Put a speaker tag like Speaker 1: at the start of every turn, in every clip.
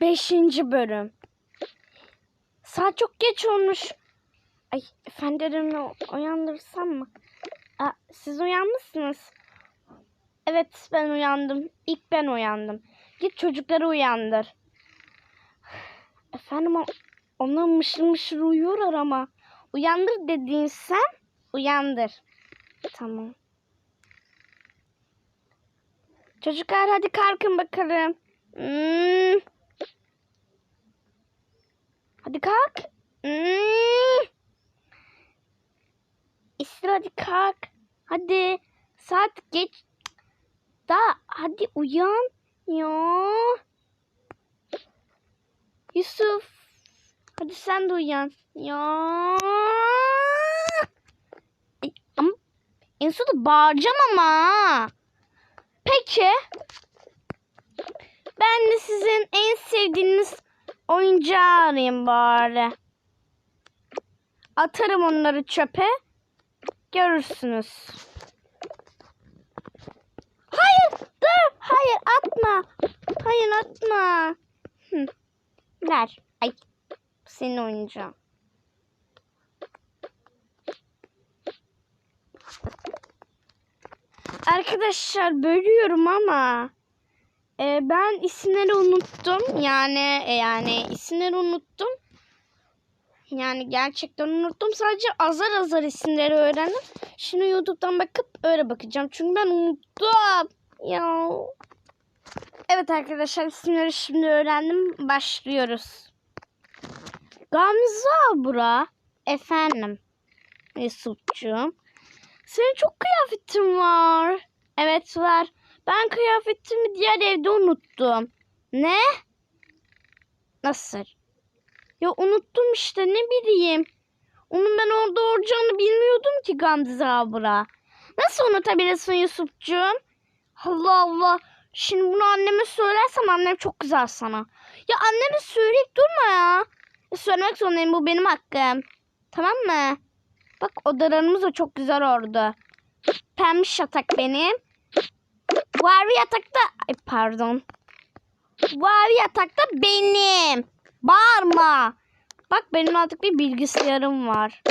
Speaker 1: Beşinci bölüm. Saat çok geç olmuş. Ay efendilerimi uyandırsam mı? Aa, siz uyanmışsınız. Evet ben uyandım. İlk ben uyandım. Git çocukları uyandır. Efendim onlar mışır mışır uyuyorlar ama. Uyandır dediğin sen uyandır. Tamam. Çocuklar hadi kalkın bakalım. Hmm. Hadi kalk. Hmm. İstir hadi kalk. Hadi. Saat geç. Daha hadi uyan. Ya. Yusuf. Hadi sen de uyan. Ya. Ama en sonunda bağıracağım ama. Peki. Ben de sizin en sevdiğiniz oyuncağı arayayım bari. Atarım onları çöpe. Görürsünüz. Hayır dur. Hayır atma. Hayır atma. Hı. Ver. Ay. Senin oyuncağın. Arkadaşlar bölüyorum ama e, ben isimleri unuttum. Yani e, yani isimleri unuttum. Yani gerçekten unuttum. Sadece azar azar isimleri öğrendim. Şimdi YouTube'dan bakıp öyle bakacağım. Çünkü ben unuttum. Ya. Evet arkadaşlar isimleri şimdi öğrendim. Başlıyoruz. Gamze abra. Efendim. Yusufcuğum. Senin çok kıyafetin var. Evet var. Ben kıyafetimi diğer evde unuttum. Ne? Nasıl? Ya unuttum işte ne bileyim. Onun ben orada olacağını bilmiyordum ki Gamze abla. Nasıl unutabilirsin Yusufcuğum? Allah Allah. Şimdi bunu anneme söylersem annem çok kızar sana. Ya anneme söyleyip durma ya. ya söylemek zorundayım bu benim hakkım. Tamam mı? Bak odalarımız da çok güzel oldu. Pembiş yatak benim. Mavi yatakta... Ay pardon. Mavi yatakta benim. Bağırma. Bak benim artık bir bilgisayarım var.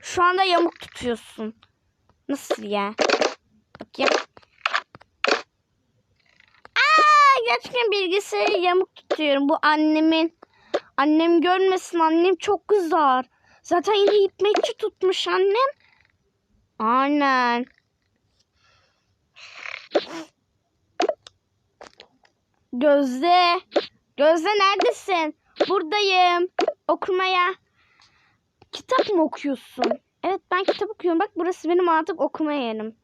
Speaker 1: Şu anda yamuk tutuyorsun. Nasıl ya? Bakayım. Aa, gerçekten bilgisayarı yamuk tutuyorum. Bu annemin. Annem görmesin. Annem çok kızar. Zaten yine hikmetçi tutmuş annem. Aynen. Gözde. Gözde neredesin? Buradayım. Okumaya. Kitap mı okuyorsun? Evet ben kitap okuyorum. Bak burası benim artık okuma yerim.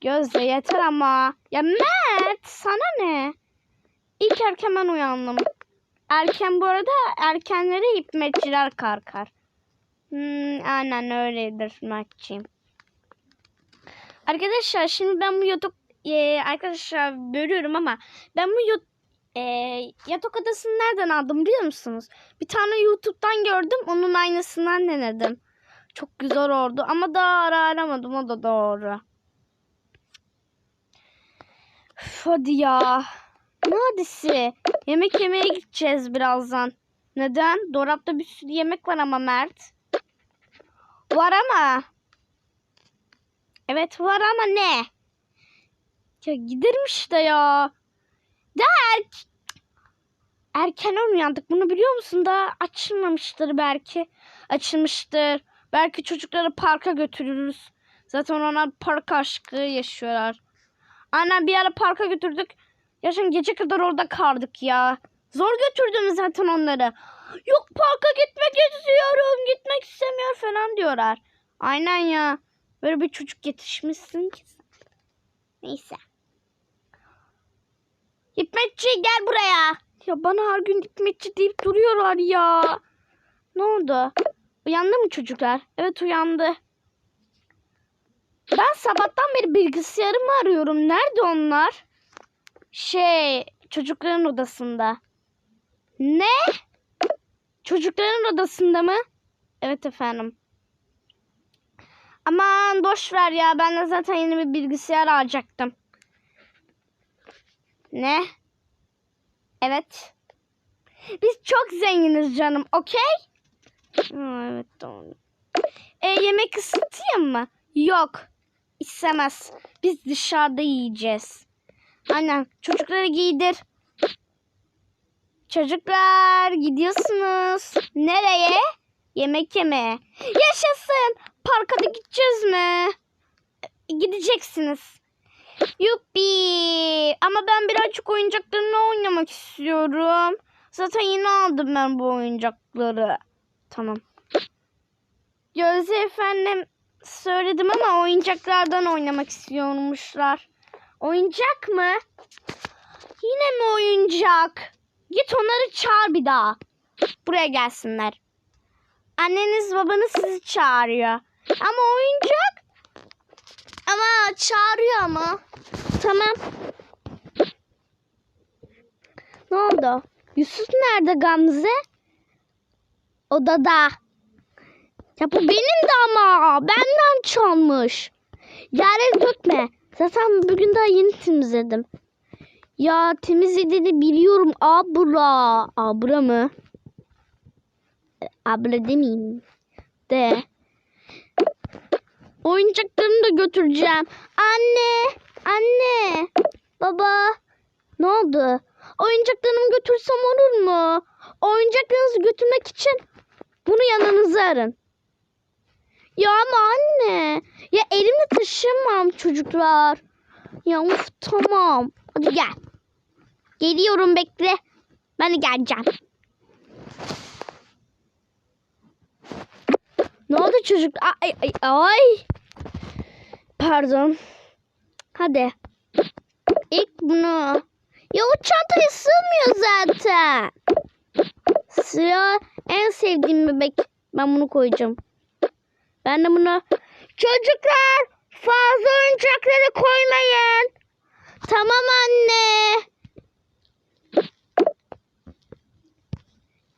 Speaker 1: Gözde yeter ama. Ya Mert sana ne? İlk erken ben uyandım. Erken bu arada erkenlere hikmetçiler karkar. Hmm, aynen öyledir Mert'ciğim. Arkadaşlar şimdi ben bu yatak e, arkadaşlar bölüyorum ama ben bu yat, e, yatak odasını nereden aldım biliyor musunuz? Bir tane YouTube'dan gördüm onun aynısından denedim. Çok güzel oldu ama daha ara aramadım o da doğru. Üf, hadi ya. Ne hadisi? Yemek yemeye gideceğiz birazdan. Neden? Dolapta bir sürü yemek var ama Mert. Var ama. Evet var ama ne? Ya giderim işte ya. Daha erk erken uyandık. Bunu biliyor musun? Daha açılmamıştır belki. Açılmıştır. Belki çocukları parka götürürüz. Zaten onlar park aşkı yaşıyorlar. Aynen bir ara parka götürdük. Yaşın gece kadar orada kaldık ya. Zor götürdüm zaten onları. Yok parka gitmek istiyorum. Gitmek istemiyor falan diyorlar. Aynen ya. Böyle bir çocuk yetişmişsin ki. Neyse. Hikmetçi gel buraya. Ya bana her gün hikmetçi deyip duruyorlar ya. Ne oldu? Uyandı mı çocuklar? Evet uyandı. Ben sabahtan beri bilgisayarımı arıyorum. Nerede onlar? Şey, çocukların odasında. Ne? Çocukların odasında mı? Evet efendim. Aman boş ver ya. Ben de zaten yeni bir bilgisayar alacaktım. Ne? Evet. Biz çok zenginiz canım. Okey? Evet tamam. E, yemek ısıtayım mı? Yok. İstemez. Biz dışarıda yiyeceğiz. Aynen. Çocukları giydir. Çocuklar gidiyorsunuz. Nereye? Yemek yemeye. Yaşasın. Parka da gideceğiz mi? E, Gideceksiniz. Yuppi. Ama ben birazcık oyuncaklarımla oynamak istiyorum. Zaten yeni aldım ben bu oyuncakları. Tamam. Gözde efendim söyledim ama oyuncaklardan oynamak istiyormuşlar. Oyuncak mı? Yine mi oyuncak? Git onları çağır bir daha. Buraya gelsinler. Anneniz babanız sizi çağırıyor. Ama oyuncak ama çağırıyor ama. Tamam. Ne oldu? Yusuf nerede Gamze? Odada. Ya bu benim de ama. Benden çalmış. Yere dökme. Zaten bugün daha yeni temizledim. Ya temizlediğini biliyorum abla. Abla mı? Abla demeyeyim. De. Oyuncaklarını da götüreceğim. Anne, anne, baba. Ne oldu? Oyuncaklarımı götürsem olur mu? Oyuncaklarınızı götürmek için bunu yanınıza arın. Ya ama anne. Ya elimle taşıyamam çocuklar. Ya of tamam. Hadi gel. Geliyorum bekle. Ben de geleceğim. Ne oldu çocuk? Ay, ay, ay. Pardon. Hadi. İlk bunu. Ya o çantaya sığmıyor zaten. Sıra en sevdiğim bebek. Ben bunu koyacağım. Ben de bunu... Çocuklar fazla oyuncakları koymayın. Tamam anne.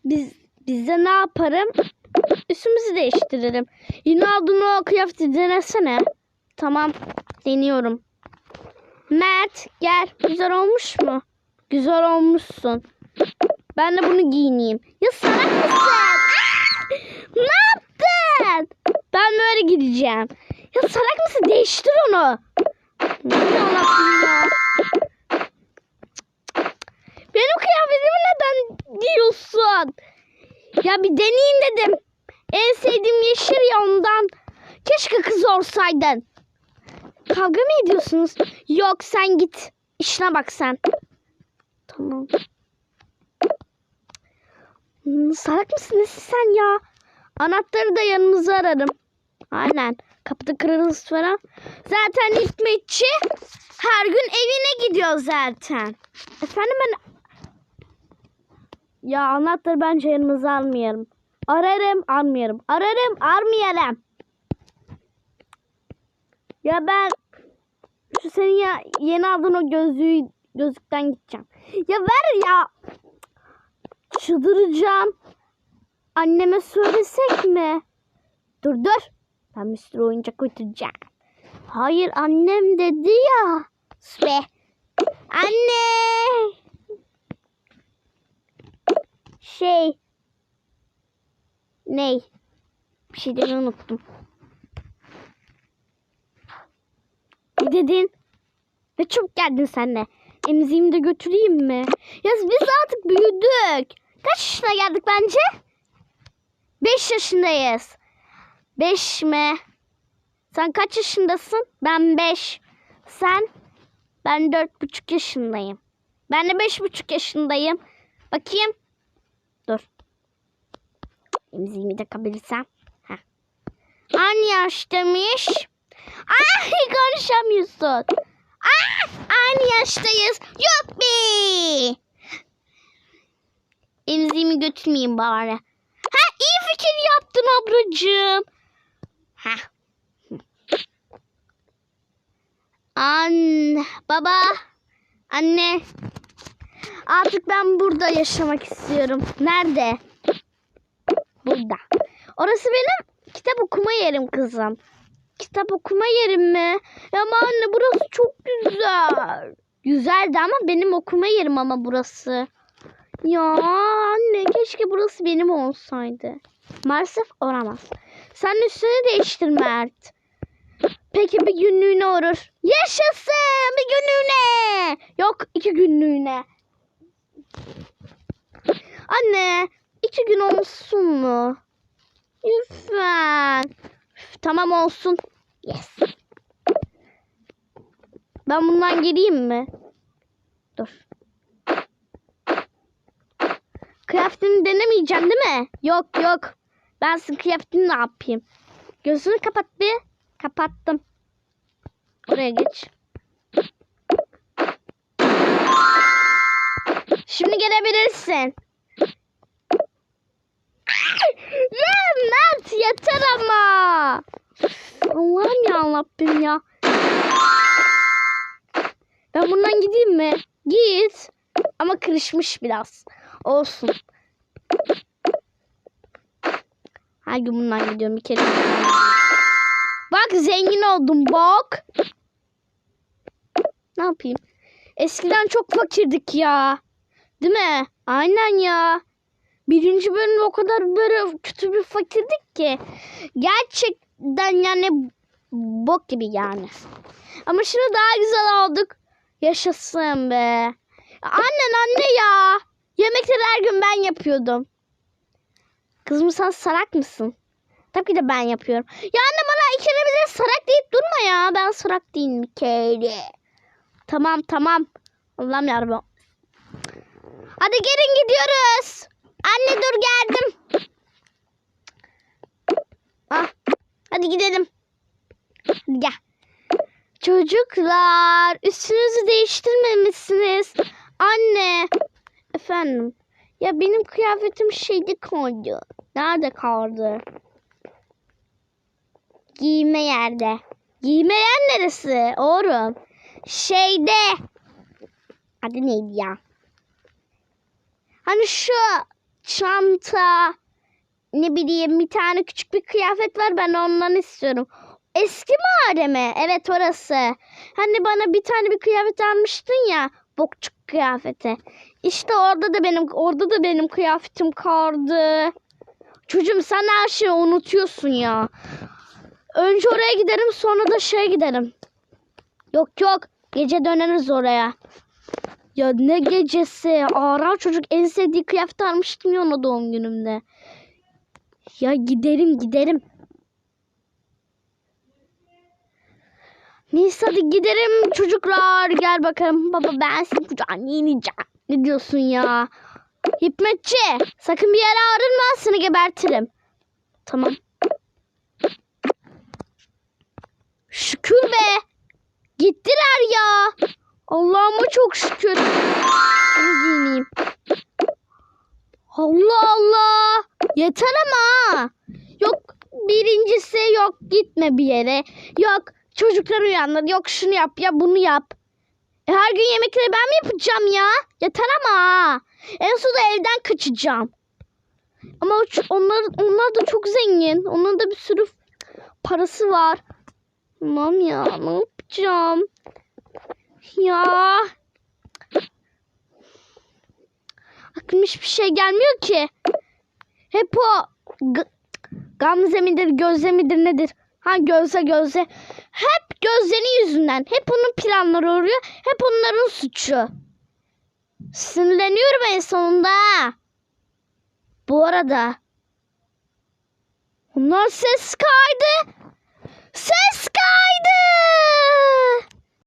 Speaker 1: Biz bize ne yaparım? Üstümüzü değiştiririm. Yine aldığın o kıyafeti denesene. Tamam. Deniyorum. Mert gel. Güzel olmuş mu? Güzel olmuşsun. Ben de bunu giyineyim. Ya salak mısın? Ne yaptın? Ben böyle gideceğim. Ya salak mısın? Değiştir onu. Ne anlattın ya? Benim kıyafetimi neden giyiyorsun? Ya bir deneyeyim dedim. En sevdiğim yeşil ya ondan. Keşke kız olsaydın. Kavga mı ediyorsunuz? Yok sen git. İşine bak sen. Tamam. Hmm, Salak mısın sen ya? Anahtarı da yanımıza ararım. Aynen. Kapıda kırarız falan. Zaten hizmetçi her gün evine gidiyor zaten. Efendim ben... Ya anahtarı bence yanımıza almayalım. Ararım almayalım. Ararım almayalım. Ya ben şu senin ya yeni aldığın o gözlüğü gözlükten gideceğim. Ya ver ya. Çıldıracağım. Anneme söylesek mi? Dur dur. Ben bir sürü oyuncak götüreceğim. Hayır annem dedi ya. Be. Anne. Şey. Ney? Bir şey demeyi unuttum. Ne dedin? Ne çabuk geldin sen de. Emziğimi de götüreyim mi? Ya biz artık büyüdük. Kaç yaşına geldik bence? 5 yaşındayız. 5 mi? Sen kaç yaşındasın? Ben 5. Sen? Ben dört buçuk yaşındayım. Ben de beş buçuk yaşındayım. Bakayım. Emziğimi de kabilirsem. Heh. Aynı yaştamış. Ay konuşamıyorsun. Ah, aynı yaştayız. Yuppi. Emziğimi götürmeyeyim bari. Ha iyi fikir yaptın ablacığım. Ha. Anne, baba, anne. Artık ben burada yaşamak istiyorum. Nerede? Burada. Orası benim kitap okuma yerim kızım. Kitap okuma yerim mi? Ya ama anne burası çok güzel. Güzeldi ama benim okuma yerim ama burası. Ya anne keşke burası benim olsaydı. Maalesef olamaz. Sen üstünü değiştir Mert. Peki bir günlüğüne olur. Yaşasın bir günlüğüne. Yok iki günlüğüne. Anne iki gün olsun mu? Lütfen. Tamam olsun. Yes. Ben bundan geleyim mi? Dur. Kıyafetini denemeyeceğim değil mi? Yok yok. Ben senin kıyafetini ne yapayım? Gözünü kapat bir. Kapattım. Oraya geç. Şimdi gelebilirsin. Ya Mert yeter ama. Allah'ım ya Rabbim ya. Ben bundan gideyim mi? Git. Ama kırışmış biraz. Olsun. Her gün bundan gidiyorum bir kere. Bak zengin oldum bak. Ne yapayım? Eskiden çok fakirdik ya. Değil mi? Aynen ya. Birinci bölümde o kadar böyle kötü bir fakirdik ki. Gerçekten yani bok gibi yani. Ama şimdi daha güzel olduk. Yaşasın be. Annen anne ya. Yemekleri her gün ben yapıyordum. Kızım sen sarak mısın? Tabii ki de ben yapıyorum. Ya anne bana ikide bir de sarak deyip durma ya. Ben sarak değilim bir kere. Tamam tamam. Allah'ım yarabbim. Hadi gelin gidiyoruz. Anne dur geldim. Ah, hadi gidelim. Hadi gel. Çocuklar üstünüzü değiştirmemişsiniz. Anne. Efendim. Ya benim kıyafetim şeyde kaldı. Nerede kaldı? Giyme yerde. Giyme yer neresi? Oğlum. Şeyde. Adı neydi ya? Hani şu çanta ne bileyim bir tane küçük bir kıyafet var ben ondan istiyorum. Eski mağareme. Evet orası. Hani bana bir tane bir kıyafet almıştın ya. Bokçuk kıyafeti. İşte orada da benim orada da benim kıyafetim kaldı. Çocuğum sen her şeyi unutuyorsun ya. Önce oraya giderim sonra da şeye giderim. Yok yok gece döneriz oraya. Ya ne gecesi? Ara çocuk en sevdiği kıyafet almıştım ya ona doğum günümde. Ya giderim giderim. Neyse hadi gidelim çocuklar. Gel bakalım. Baba ben senin kucağına ineceğim. Ne diyorsun ya? Hikmetçi sakın bir yere ayrılma seni gebertirim. Tamam. Şükür be. Gittiler ya. Allah'ıma çok şükür. Bunu giyineyim. Allah Allah. Yeter ama. Yok birincisi yok gitme bir yere. Yok çocuklar uyandı. Yok şunu yap ya bunu yap. E, her gün yemekleri ben mi yapacağım ya? Yeter ama. En sonunda evden kaçacağım. Ama onlar, onlar da çok zengin. Onların da bir sürü parası var. Tamam ya ne yapacağım? Ya. Aklıma hiçbir şey gelmiyor ki. Hep o Gamze midir, Gözde midir nedir? Ha Gözde Gözde. Hep Gözde'nin yüzünden. Hep onun planları oluyor. Hep onların suçu. Sinirleniyorum en sonunda. Bu arada. Onlar ses kaydı. Ses